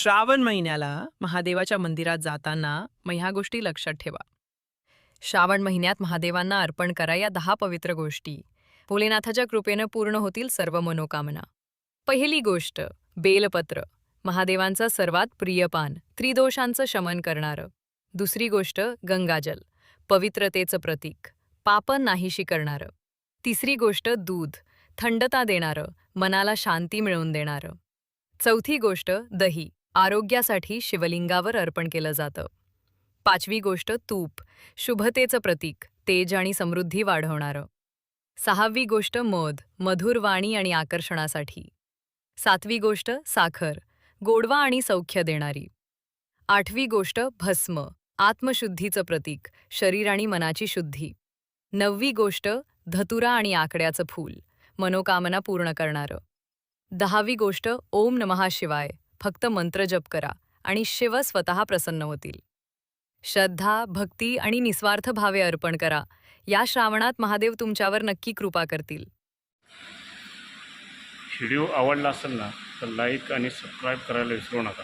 श्रावण महिन्याला महादेवाच्या मंदिरात जाताना मग ह्या गोष्टी लक्षात ठेवा. श्रावण महिन्यात महादेवांना अर्पण करा या दहा पवित्र गोष्टी. भोलेनाथाच्या कृपेनं पूर्ण होतील सर्व मनोकामना. पहिली गोष्ट बेलपत्र. महादेवांचं सर्वात प्रिय पान त्रिदोषांचं शमन करणारं. दुसरी गोष्ट गंगाजल. पवित्रतेचं प्रतीक. पाप नाहीशी करणारं. तिसरी गोष्ट दूध. थंडता देणारं. मनाला शांती मिळवून देणारं. चौथी गोष्ट दही. आरोग्यासाठी शिवलिंगावर अर्पण केलं जातं. पाचवी गोष्ट तूप. शुभतेचं प्रतीक. तेज आणि समृद्धी वाढवणारं. सहावी गोष्ट मध. मधुर वाणी आणि आकर्षणासाठी. सातवी गोष्ट साखर. गोडवा आणि सौख्य देणारी. आठवी गोष्ट भस्म. आत्मशुद्धीचं प्रतीक. शरीर आणि मनाची शुद्धी. नववी गोष्ट धतुरा आणि आकड्याचं फूल. मनोकामना पूर्ण करणारं. दहावी गोष्ट ओम नमहा शिवाय. फक्त मंत्र जप करा आणि शिव स्वतः प्रसन्न होतील. श्रद्धा भक्ती आणि निस्वार्थ भावे अर्पण करा. या श्रावणात महादेव तुमच्यावर नक्की कृपा करतील. व्हिडिओ आवडला असेल ना तर लाईक आणि सबस्क्राईब करायला विसरू नका.